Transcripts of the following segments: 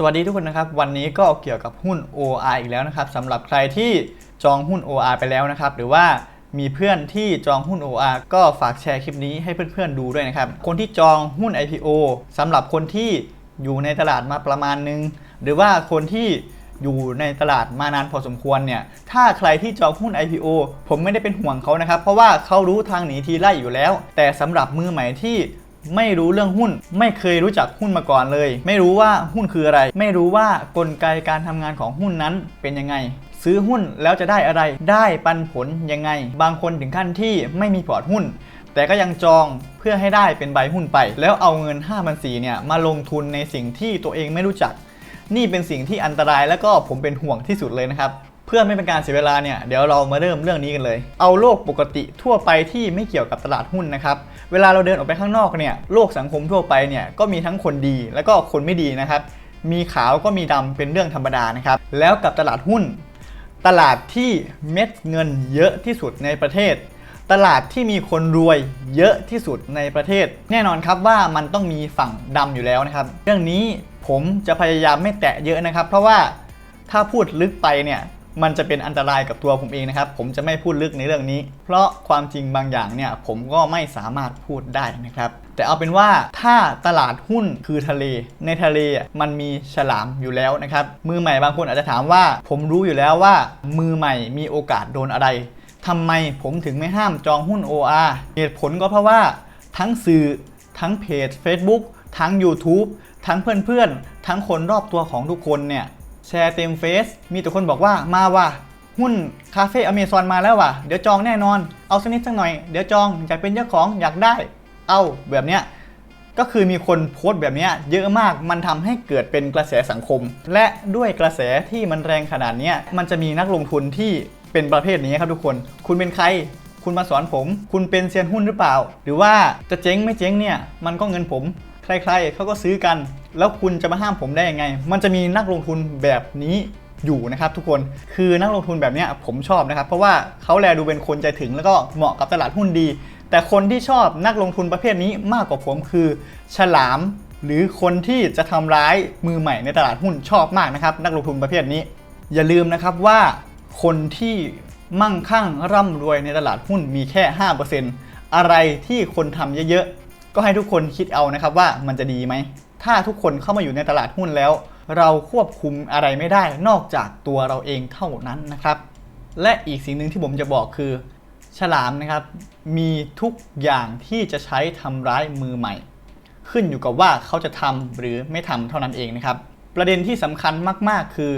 สวัสดีทุกคนนะครับ วันนี้ก็เกี่ยวกับหุ้น OR อีกแล้วนะครับสำหรับใครที่จองหุ้น OR ไปแล้วนะครับ หรือว่ามีเพื่อนที่จองหุ้น OR ก็ฝากแชร์คลิปนี้ให้เพื่อนๆดูด้วยนะครับ คนที่จองหุ้น IPO สำหรับคนที่อยู่ในตลาดมาประมาณนึง หรือว่าคนที่อยู่ในตลาดมานานพอสมควรเนี่ย ถ้าใครที่จองหุ้น IPO ผมไม่ได้เป็นห่วงเขานะครับ เพราะว่าเขารู้ทางหนีทีไล่อยู่แล้ว แต่สำหรับมือใหม่ที่ ไม่รู้เรื่องหุ้น ไม่เคยรู้จักหุ้นมาก่อนเลย ไม่รู้ว่าหุ้นคืออะไร ไม่รู้ว่ากลไกการทำงานของหุ้นนั้นเป็นยังไง ซื้อหุ้นแล้วจะได้อะไร ได้ปันผลยังไง บางคนถึงขั้นที่ไม่มีพอร์ตหุ้น แต่ก็ยังจองเพื่อให้ได้เป็นใบหุ้นไป แล้วเอาเงิน5 0 0 4เนี่ยมาลงทุนในสิ่งที่ตัวเองไม่รู้จัก นี่เป็นสิ่งที่อันตรายและก็ผมเป็นห่วงที่สุดเลยนะครับ เพื่อไม่เป็นการเสียเวลาเนี่ยเดี๋ยวเรามาเริ่มเรื่องนี้กันเลย เอาโลกปกติทั่วไปที่ไม่เกี่ยวกับตลาดหุ้นนะครับเวลาเราเดินออกไปข้างนอกเนี่ยโลกสังคมทั่วไปเนี่ยก็มีทั้งคนดีแล้วก็คนไม่ดีนะครับมีขาวก็มีดำเป็นเรื่องธรรมดานะครับแล้วกับตลาดหุ้น ตลาดที่เม็ดเงินเยอะที่สุดในประเทศ ตลาดที่มีคนรวยเยอะที่สุดในประเทศ แน่นอนครับว่ามันต้องมีฝั่งดำอยู่แล้วนะครับ เรื่องนี้ผมจะพยายามไม่แตะเยอะนะครับ เพราะว่าถ้าพูดลึกไปเนี่ย มันจะเป็นอันตรายกับตัวผมเองนะครับ ผมจะไม่พูดลึกในเรื่องนี้ เพราะความจริงบางอย่างเนี่ยผมก็ไม่สามารถพูดได้นะครับแต่เอาเป็นว่าถ้าตลาดหุ้นคือทะเล ในทะเลมันมีฉลามอยู่แล้วนะครับ มือใหม่บางคนอาจจะถามว่า ผมรู้อยู่แล้วว่า มือใหม่มีโอกาสโดนอะไรทำไมผมถึงไม่ห้ามจองหุ้น OR เหตุผลก็เพราะว่า ทั้งสื่อ ทั้งเพจ Facebook ทั้ง YouTube ทั้งเพื่อนๆ ทั้งคนรอบตัวของทุกคนเนี่ย แชร์เต็มเฟซมีแต่คนบอกว่ามาว่ะหุ้นคาเฟ่อเมซอนมาแล้วว่ะ เดี๋ยวจองแน่นอน เอาสักนิดสักหน่อย เดี๋ยวจอง อยากเป็นเจ้าของอยากได้ เอาแบบเนี้ย ก็คือมีคนโพสต์แบบเนี้ยเยอะมาก มันทำให้เกิดเป็นกระแสสังคม และด้วยกระแสที่มันแรงขนาดเนี้ยมันจะมีนักลงทุนที่เป็นประเภทนี้ครับทุกคน คุณเป็นใคร คุณมาสอนผม คุณเป็นเซียนหุ้นหรือเปล่า หรือว่าจะเจ๊งไม่เจ๊งเนี่ย มันก็เงินผม ใครๆเขาก็ซื้อกัน แล้วคุณจะมาห้ามผมได้ยังไง มันจะมีนักลงทุนแบบนี้อยู่นะครับทุกคนคือนักลงทุนแบบนี้ผมชอบนะครับ เพราะว่าเขาแลดูเป็นคนใจถึงแล้วก็เหมาะกับตลาดหุ้นดี แต่คนที่ชอบนักลงทุนประเภทนี้มากกว่าผมคือ ฉลาม หรือคนที่จะทำร้ายมือใหม่ในตลาดหุ้นชอบมากนะครับ นักลงทุนประเภทนี้ อย่าลืมนะครับว่าคนที่มั่งคั่งร่ำรวยในตลาดหุ้นมีแค่ 5%อะไรที่คนทำเยอะ ก็ให้ทุกคนคิดเอานะครับว่ามันจะดีไหม ถ้าทุกคนเข้ามาอยู่ในตลาดหุ้นแล้ว เราควบคุมอะไรไม่ได้นอกจากตัวเราเองเท่านั้นนะครับ และอีกสิ่งหนึ่งที่ผมจะบอกคือ ฉลามนะครับ มีทุกอย่างที่จะใช้ทำร้ายมือใหม่ ขึ้นอยู่กับว่าเขาจะทำหรือไม่ทำเท่านั้นเองนะครับ ประเด็นที่สำคัญมาก ๆ คือ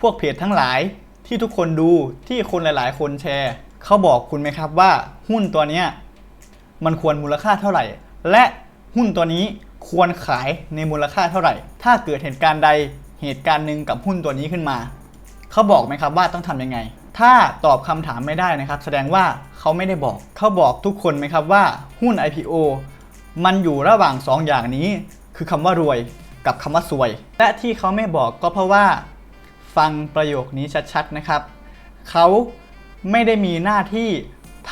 พวกเพจทั้งหลายที่ทุกคนดูที่คนหลาย ๆ คนแชร์ เขาบอกคุณไหมครับว่าหุ้นตัวเนี้ย มันควรมูลค่าเท่าไหร่ และหุ้นตัวนี้ควรขายในมูลค่าเท่าไหร่ ถ้าเกิดเหตุการณ์ใดเหตุการณ์หนึ่งกับหุ้นตัวนี้ขึ้นมา เขาบอกไหมครับว่าต้องทำยังไง ถ้าตอบคำถามไม่ได้นะครับ แสดงว่าเขาไม่ได้บอก เขาบอกทุกคนไหมครับว่าหุ้น IPO มันอยู่ระหว่าง 2 อย่างนี้ คือคำว่ารวยกับคำว่าซวย และที่เขาไม่บอกก็เพราะว่า ฟังประโยคนี้ชัดๆนะครับ เขาไม่ได้มีหน้าที่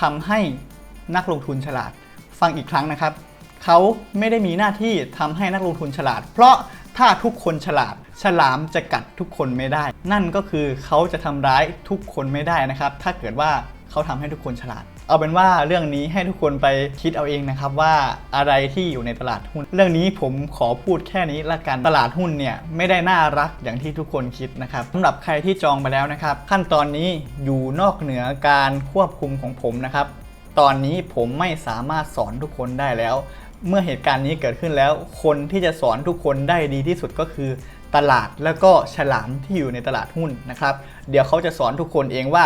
ทำให้ นักลงทุนฉลาด ฟังอีกครั้งนะครับ เขาไม่ได้มีหน้าที่ทำให้นักลงทุนฉลาด เพราะถ้าทุกคนฉลาด ฉลามจะกัดทุกคนไม่ได้ นั่นก็คือเขาจะทำร้ายทุกคนไม่ได้นะครับ ถ้าเกิดว่าเขาทำให้ทุกคนฉลาด เอาเป็นว่าเรื่องนี้ให้ทุกคนไปคิดเอาเองนะครับว่าอะไรที่อยู่ในตลาดหุ้น เรื่องนี้ผมขอพูดแค่นี้ละกันตลาดหุ้นเนี่ยไม่ได้น่ารักอย่างที่ทุกคนคิดนะครับสำหรับใครที่จองไปแล้วนะครับ ขั้นตอนนี้อยู่นอกเหนือการควบคุมของผมนะครับ ตอนนี้ผมไม่สามารถสอนทุกคนได้แล้ว เมื่อเหตุการณ์นี้เกิดขึ้นแล้ว คนที่จะสอนทุกคนได้ดีที่สุดก็คือ ตลาดแล้วก็ฉลามที่อยู่ในตลาดหุ้นนะครับ เดี๋ยวเขาจะสอนทุกคนเองว่า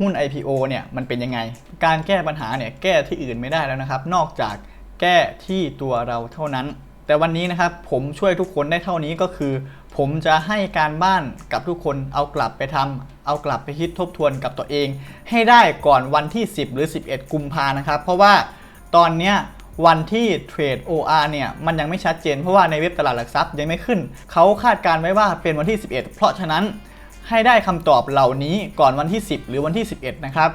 หุ้น IPO เนี่ยมันเป็นยังไง การแก้ปัญหาเนี่ยแก้ที่อื่นไม่ได้แล้วนะครับ นอกจากแก้ที่ตัวเราเท่านั้น แต่วันนี้นะครับผมช่วยทุกคนได้เท่านี้ก็คือ ผมจะให้การบ้านกับทุกคนเอากลับไปทำเอากลับไปคิดทบทวนกับตัวเอง ให้ได้ก่อนวันที่ 10 หรือ 11 กุมภานะครับ เพราะว่าตอนเนี้ยวันที่เทรด OR เนี่ยมันยังไม่ชัดเจน เพราะว่าในเว็บตลาดหลักทรัพย์ยังไม่ขึ้น เขาคาดการไว้ว่าเป็นวันที่ 11 เพราะฉะนั้นให้ได้คำตอบเหล่านี้ก่อนวันที่ 10 หรือวันที่ 11 นะครับ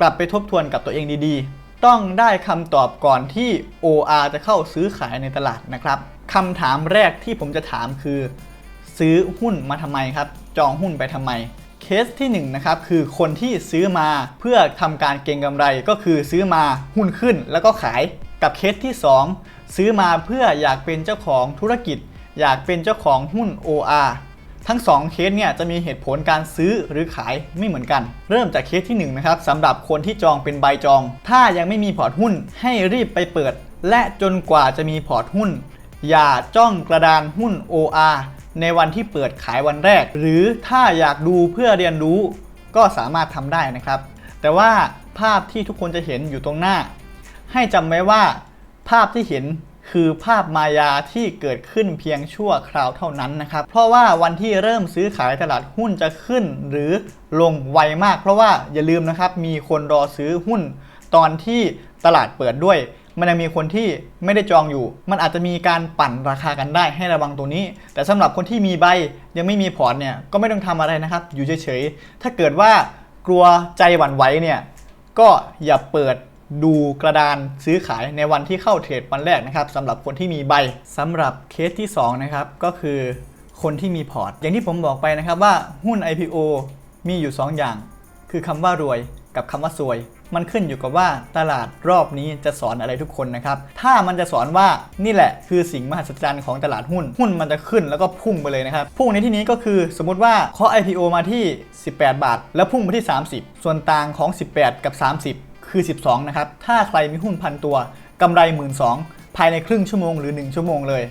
กลับไปทบทวนกับตัวเองดีๆ ต้องได้คำตอบก่อนที่ OR จะเข้าซื้อขายในตลาดนะครับคำถามแรกที่ผมจะถามคือ ซื้อหุ้นมาทำไมครับ จองหุ้นไปทำไม เคสที่1นงนะครับคือคนที่ซื้อมาเพื่อทำการเก็งกำไรก็คือซื้อมาหุ้นขึ้นแล้วก็ขายกับเคสที่ 2 ซื้อมาเพื่ออยากเป็นเจ้าของธุรกิจ อยากเป็นเจ้าของหุ้น OR ทั้ง 2 เคสเนี่ยจะมีเหตุผลการซื้อหรือขายไม่เหมือนกัน เริ่มจากเคสที่1นะครับสำหรับคนที่จองเป็นใบจอง ถ้ายังไม่มีพอร์ตหุ้นให้รีบไปเปิด และจนกว่าจะมีพอร์ตหุ้น อย่าจ้องกระดานหุ้น OR ในวันที่เปิดขายวันแรก หรือถ้าอยากดูเพื่อเรียนรู้ก็สามารถทำได้นะครับ แต่ว่าภาพที่ทุกคนจะเห็นอยู่ตรงหน้า ให้จำไว้ว่า ภาพที่เห็นคือภาพมายาที่เกิดขึ้นเพียงชั่วคราวเท่านั้นนะครับ เพราะว่าวันที่เริ่มซื้อขายตลาดหุ้นจะขึ้น หรือลงไวมาก เพราะว่าอย่าลืมนะครับมีคนรอซื้อหุ้นตอนที่ตลาดเปิดด้วย มันยังมีคนที่ไม่ได้จองอยู่ มันอาจจะมีการปั่นราคากันได้ให้ระวังตรงนี้ แต่สำหรับคนที่มีใบยังไม่มีพอร์ตเนี่ยก็ไม่ต้องทำอะไรนะครับ อยู่เฉยๆ ถ้าเกิดว่ากลัวใจหวั่นไหวเนี่ยก็อย่าเปิดดูกระดานซื้อขายในวันที่เข้าเทรดวันแรกนะครับสำหรับคนที่มีใบสำหรับเคสที่2นะครับก็คือคนที่มีพอร์ต อย่างที่ผมบอกไปนะครับว่าหุ้น IPO มีอยู่ 2 อย่าง คือคำว่ารวยกับคำว่าซวย มันขึ้นอยู่กับว่าตลาดรอบนี้จะสอนอะไรทุกคนนะครับ ถ้ามันจะสอนว่านี่แหละคือสิ่งมหัศจรรย์ของตลาดหุ้น หุ้นมันจะขึ้นแล้วก็พุ่งไปเลยนะครับ พุ่งในที่นี้ก็คือสมมติว่าเคาะ IPO มาที่ 18 บาท แล้วพุ่งไปที่ 30 ส่วนต่างของ 18 กับ 30 คือ 12 นะครับ ถ้าใครมีหุ้นพันตัวกำไร 1 2ื่นภายในครึ่งชั่วโมงหรือ 1 ชั่วโมงเลย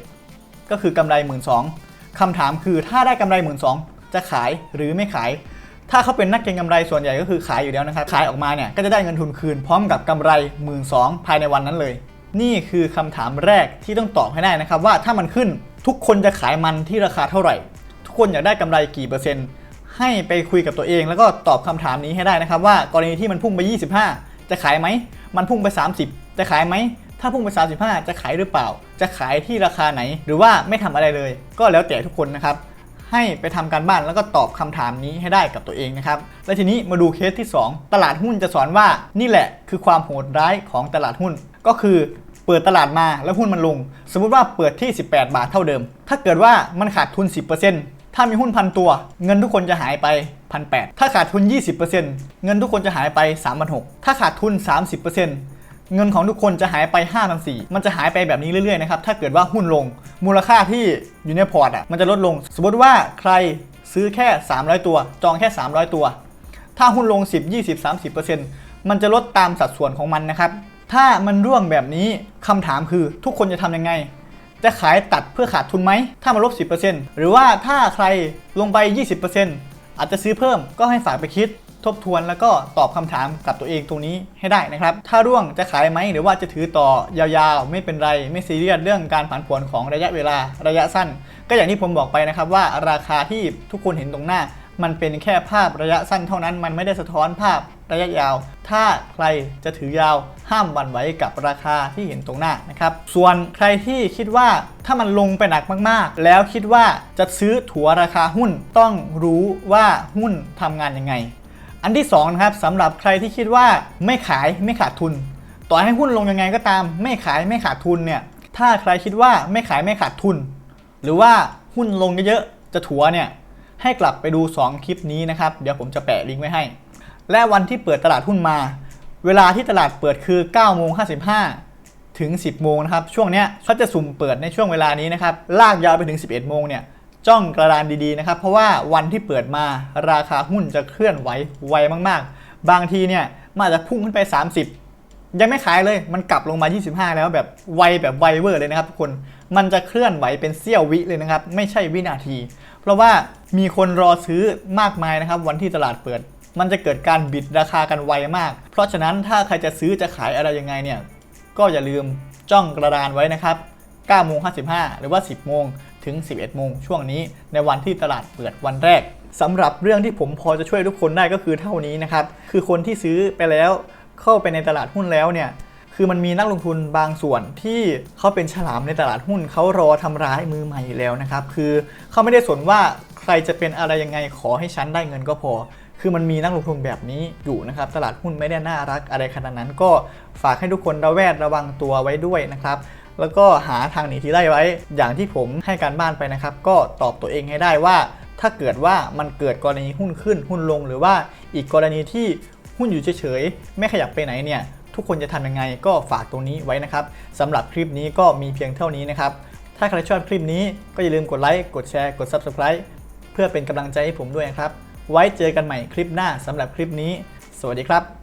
ก็คือกำไร 1 2ื่นคำถามคือถ้าได้กำไร 1 2ื่นจะขายหรือไม่ขาย ถ้าเขาเป็นนักเก็งกำไรส่วนใหญ่ก็คือขายอยู่แล้วนะครับ ขายออกมาเนี่ยก็จะได้เงินทุนคืนพร้อมกับกำไร 1 2ื่นภายในวันนั้นเลย นี่คือคำถามแรกที่ต้องตอบให้ได้นะครับว่าถ้ามันขึ้นทุกคนจะขายมันที่ราคาเท่าไหร่ ทุกคนอยากได้กำไรกี่เปอร์เซ็นต์ ให้ไปคุยกับตัวเอง แล้วก็ตอบคำถามนี้ให้ได้นะครับว่ากรณีที่มันพุ่งไป 25 จะขายไหม มันพุ่งไป 30 จะขายไหม ถ้าพุ่งไป 35 จะขายหรือเปล่า จะขายที่ราคาไหน หรือว่าไม่ทำอะไรเลย ก็แล้วแต่ทุกคนนะครับ ให้ไปทำการบ้านแล้วก็ตอบคำถามนี้ให้ได้กับตัวเองนะครับ และทีนี้มาดูเคสที่ 2 ตลาดหุ้นจะสอนว่านี่แหละคือความโหดร้ายของตลาดหุ้น ก็คือเปิดตลาดมาแล้วหุ้นมันลง สมมุติว่าเปิดที่ 18 บาทเท่าเดิม ถ้าเกิดว่ามันขาดทุน 10%ถ้ามีหุ้นพันตัว เงินทุกคนจะหายไปพันแถ้าขาดทุน 20%เงินทุกคนจะหายไป3 6 0 0ถ้าขาดทุน 30% เงินของทุกคนจะหายไป5 4 0 0มันจะหายไปแบบนี้เรื่อยๆนะครับ ถ้าเกิดว่าหุ้นลง มูลค่าที่อยู่ในพอร์ตอะ มันจะลดลง สมมติว่าใครซื้อแค่ 300 ตัว จองแค่ 300 ตัว ถ้าหุ้นลง 10 20 30%มันจะลดตามสัดส่วนของมันนะครับ ถ้ามันร่วงแบบนี้คำถามคือทุกคนจะทำยังไง จะขายตัดเพื่อขาดทุนไหม ถ้ามันลบ 10%หรือว่าถ้าใครลงไป 20%อาจจะซื้อเพิ่มก็ให้ฝากไปคิด ทบทวนแล้วก็ตอบคำถามกับตัวเองตรงนี้ให้ได้นะครับ ถ้าร่วงจะขายไหมหรือว่าจะถือต่อยาวๆ ไม่เป็นไรไม่ซีเรียสเรื่องการผันผวนของระยะเวลาระยะสั้น ก็อย่างที่ผมบอกไปนะครับว่าราคาที่ทุกคนเห็นตรงหน้า มันเป็นแค่ภาพระยะสั้นเท่านั้น มันไม่ได้สะท้อนภาพระยะยาว ถ้าใครจะถือยาวห้ามวันไหวกับราคาที่เห็นตรงหน้านะครับ ส่วนใครที่คิดว่าถ้ามันลงไปหนักมากๆ แล้วคิดว่าจะซื้อถัวราคาหุ้นต้องรู้ว่าหุ้นทำงานยังไง อันที่2นะครับสำหรับใครที่คิดว่าไม่ขายไม่ขาดทุน ต่อให้หุ้นลงยังไงก็ตาม ไม่ขายไม่ขาดทุนเนี่ยถ้าใครคิดว่าไม่ขายไม่ขาดทุน หรือว่าหุ้นลงเยอะๆจะถัวเนี่ยให้กลับไปดู 2 คลิปนี้นะครับ เดี๋ยวผมจะแปะลิงก์ไว้ให้ และวันที่เปิดตลาดหุ้นมา เวลาที่ตลาดเปิดคือ9โมง55 ถึง 10 โมงนะครับ ช่วงเนี้ยเขาจะสุ่มเปิดในช่วงเวลานี้นะครับ ลากยาวไปถึง 11 โมงเนี่ย จ้องกระดานดีๆนะครับ เพราะว่าวันที่เปิดมาราคาหุ้นจะเคลื่อนไหวไวมากๆ บางทีเนี่ยมันอาจจะพุ่งขึ้นไป 30 ยังไม่ขายเลยมันกลับลงมา 25 แล้วแบบไวแบบไวเวอร์เลยนะครับทุกคนมันจะเคลื่อนไหวเป็นเสี้ยววิเลยนะครับ ไม่ใช่วินาที เพราะว่ามีคนรอซื้อมากมายนะครับ วันที่ตลาดเปิด มันจะเกิดการบิดราคากันไวมาก เพราะฉะนั้นถ้าใครจะซื้อจะขายอะไรยังไงเนี่ยก็อย่าลืมจ้องกระดานไว้นะครับ9โมง55 หรือว่า 10 โมง ถึง 11 โมงช่วงนี้ในวันที่ตลาดเปิดวันแรกสำหรับเรื่องที่ผมพอจะช่วยทุกคนได้ก็คือเท่านี้นะครับคือคนที่ซื้อไปแล้วเข้าไปในตลาดหุ้นแล้วเนี่ยคือมันมีนักลงทุนบางส่วนที่เขาเป็นฉลามในตลาดหุ้นเขารอทำร้ายมือใหม่แล้วนะครับ คือเขาไม่ได้สนว่าใครจะเป็นอะไรยังไงขอให้ฉันได้เงินก็พอ คือมันมีนักลงทุนแบบนี้อยู่นะครับ ตลาดหุ้นไม่ได้น่ารักอะไรขนาดนั้นก็ฝากให้ทุกคนระแวดระวังตัวไว้ด้วยนะครับ แล้วก็หาทางหนีที่ไล่ไว้ อย่างที่ผมให้การบ้านไปนะครับ ก็ตอบตัวเองให้ได้ว่า ถ้าเกิดว่ามันเกิดกรณีหุ้นขึ้นหุ้นลง หรือว่าอีกกรณีที่หุ้นอยู่เฉยๆไม่ขยับไปไหนเนี่ยทุกคนจะทำยังไงก็ฝากตรงนี้ไว้นะครับสำหรับคลิปนี้ก็มีเพียงเท่านี้นะครับ ถ้าใครชอบคลิปนี้ก็อย่าลืมกดไลค์กดแชร์กด Subscribe เพื่อเป็นกำลังใจให้ผมด้วยนะครับ ไว้เจอกันใหม่คลิปหน้าสำหรับคลิปนี้ สวัสดีครับ